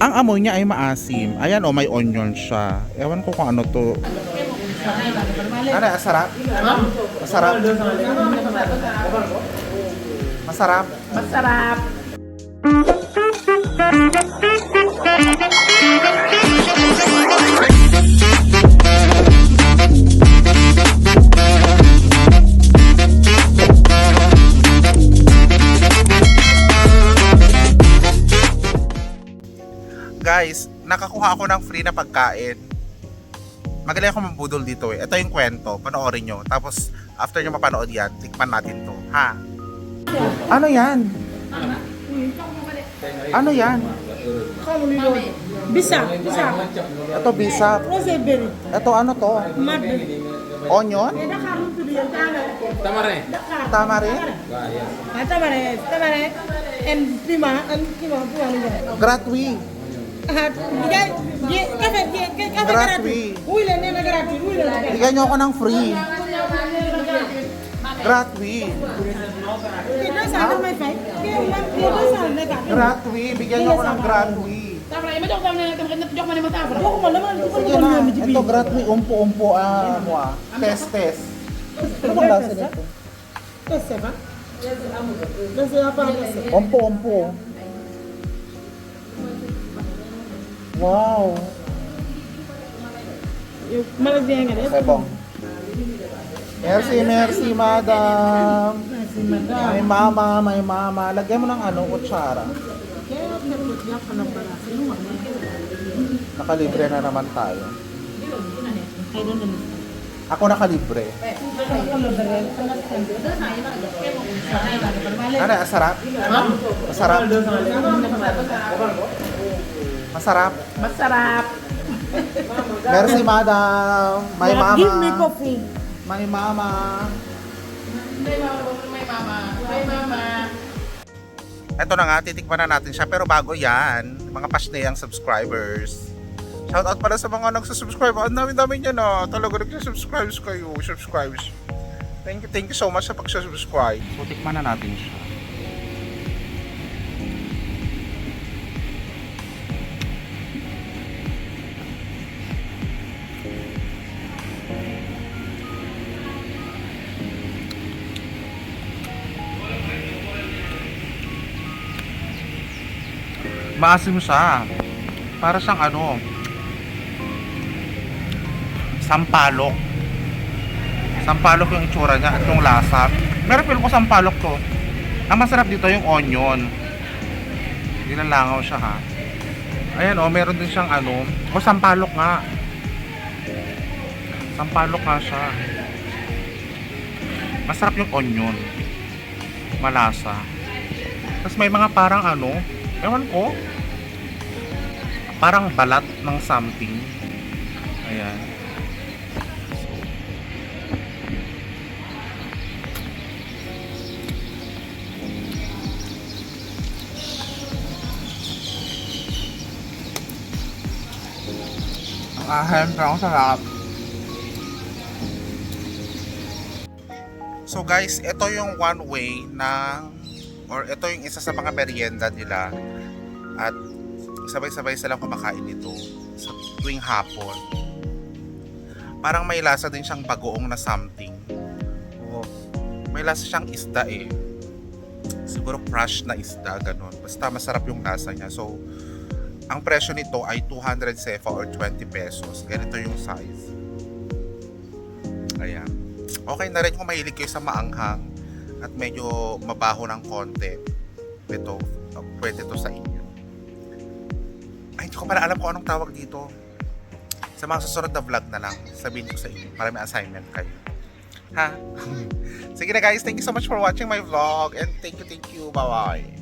Ang amoy niya ay maasim. Ayan oh, may onion siya. Ewan ko kung ano to. Ano, masarap? Masarap? Masarap? Masarap. Guys, nakakuha ako ng free na pagkain. Magaling ako mambudol dito eh. Ito yung kwento. Panoorin nyo. Tapos, after nyo mapanood yan, tikman natin to. Ha? Ano yan? Ano yan? Bisa, bisa. Ito bisap. Rosemary. Ito ano to? Mad. Onion? Tamare. Tama rin? Ah, tamare, tamare. And pima, and pima. Gratwi. Ah, diga, di, kafe, di, kafe Gratwi. gratwi. Uy, lang na gratwi, uy lang. Bigyan nyo ako ng free. Gratwi. Kita sana may fight. Lang, sana na ka. Gratwi. Bigyan nyo ako ng gratwi. Tama, ima jok na jok man mo tama. Ako mo naman, ako Sige mo na. Ito gratwi. Umpo-umpo. Ah, mo ah. Test, test. Ano bang lasa nito? Kasi ba? Kasi apa kasi? Umpo-umpo. Wow. Malagyan nga rin. Sebong. Merci, merci, madam. Kasi madam. May mama, may mama. Lagyan mo ng ano, kutsara. Ka? Nakalibre na naman tayo. Ako nakalibre. Ano, masarap? Masarap? Masarap? Masarap. Merci, madam. May mama. Give me coffee. May mama. May mama, may mama. May mama. Ito na nga, titikman na natin siya. Pero bago yan, mga pasneyang subscribers. Shoutout pala sa mga nagsusubscribe. Ang dami-dami niya na. Talaga nagsusubscribe kayo. Subscribes. Thank you, thank you so much sa pag-subscribe. So, tikman na natin siya. Maasim siya. Para siyang ano, sampalok. Sampalok yung itsura niya at yung lasa. Meron feel ko sampalok to. Ang masarap dito yung onion. Nilalangaw siya ha. Ayan oh, meron din siyang ano. O sampalok nga. Sampalok nga siya. Masarap yung onion. Malasa. Tapos may mga parang ano, ewan ko. Parang balat ng something. Ayan. Ang ahem, pero sarap. So guys, ito yung one way ng or ito yung isa sa mga merienda nila at sabay-sabay silang kumakain nito sa tuwing hapon. Parang may lasa din siyang bagoong na something. Oo. May lasa siyang isda eh. Siguro fresh na isda, ganun. Basta masarap yung lasa niya. So, ang presyo nito ay 200 sefa or 20 pesos. Ganito yung size. Ayan. Okay na rin kung mahilig kayo sa maanghang at medyo mabaho ng konti. Ito, pwede to sa inyo. Ay, hindi ko pala alam kung anong tawag dito. Sa mga susunod na vlog na lang, sabihin ko sa inyo para may assignment kayo. Ha? Sige na guys, thank you so much for watching my vlog and thank you, thank you. Bye-bye.